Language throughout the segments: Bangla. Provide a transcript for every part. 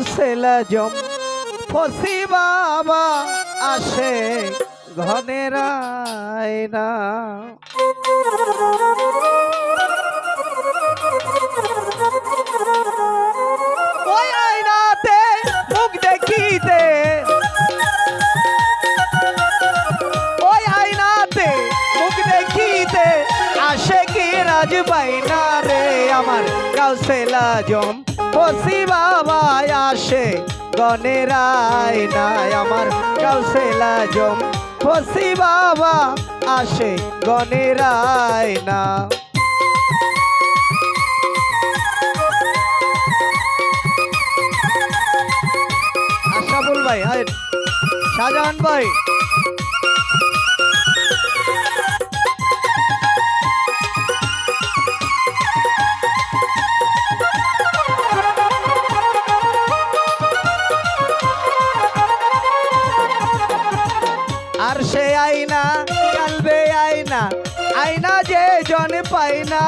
কাউসেলা জম। ফসি বাবা আসে ঘনের আয়না। ওই আয়নাতে দেখিতে। ওই আয়নাতে মুখ দেখিতে আসে কি রাজ বাইনা রে আমার কাউসেলা জম। ফসি বাবা আসে গনের আয়নায় আমার কাউসেলা জম। ফসি বাবা আসে গনের আয়না আশাফুল ভাই শাহজাহান ভাই। সে আইনা কালবে আইনা আইনা যে জন পাই না।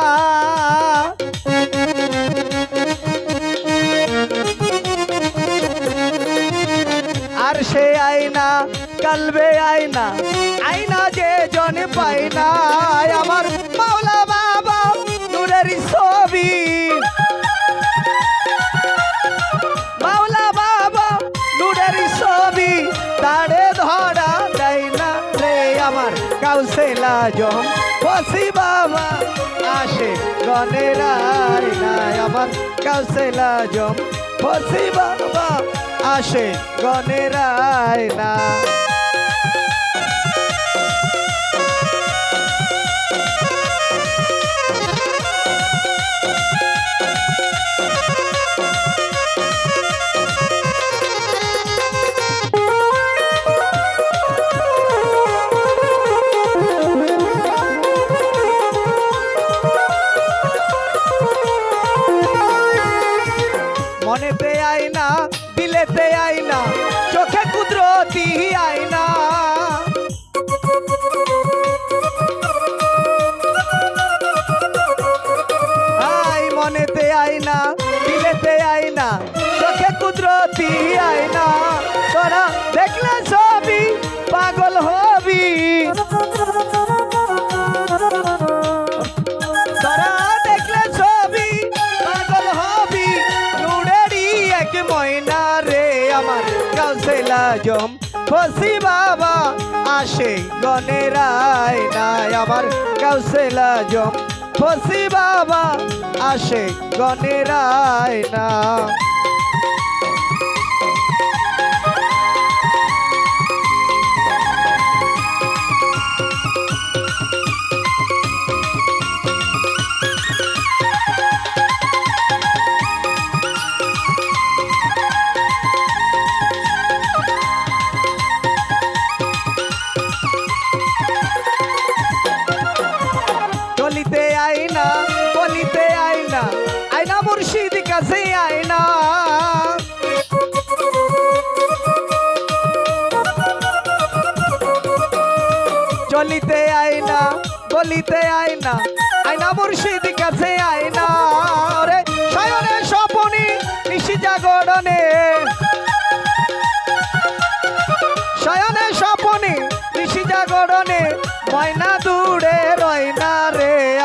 আর সে আইনা কালবে আইনা আইনা যে জন পাই না। কাউসেলা বসি বাবা আসে গনের নাই আমার কাউসেলা জম বসি বাবা আসে গনের আয়না মনেতে আয়না দিলেতে আয়না চোখে কুদরতি আয়না। আই মনেতে আয়না দিলেতে আয়না চোখে কুদরতি আয়না। তোরা দেখলে সবই পাগল হবি জম ফসি বাবা আসে গনের নাই আমার কাউসেলা জম ফসি বাবা আসে গনের আয়না গলিতে আইনা গলিতে আইনা আইনা মুর্শিদ কাছে আইনা চলিতে আইনা গলিতে আইনা আইনা মুর্শিদ কাছে আইনা রে শয়নে স্বপনি নিশি জাগরণে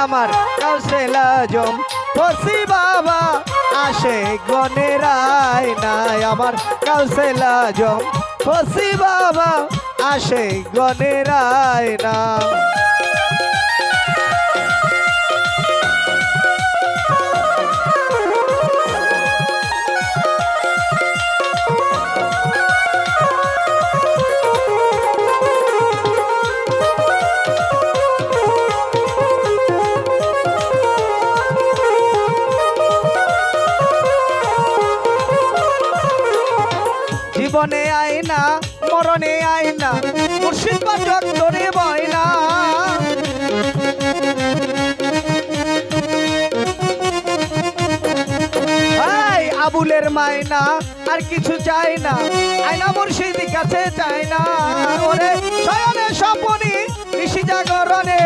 আমার কাউসেলা জম। ফসি বাবা, আসে গনের আয়নায় আমার কাউসেলা লাজম ফসি বাবা, আসে গনের আয়না মরণে আয়না, মুর্শিদ পাঠক ধরে বয়না। আবুলের মায়না, আর কিছু চাই না। আয়না মুর্শিদ কাছে চাই না। ওরে, শয়নে স্বপনি ঋষি জাগরণে।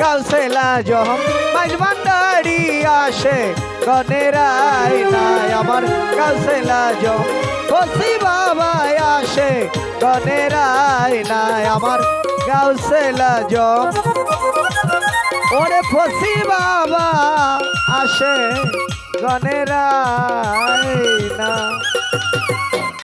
কাউসেলা জহম। মাইজ ভান্ডারি আসে গনেরাই নাই আমার কাউসেলা জহম। বসি বাবা আসে গনেরাই নাই আমার কাউসেলা জহম। ওরে ফসি বাবা আসে গনেরাই না।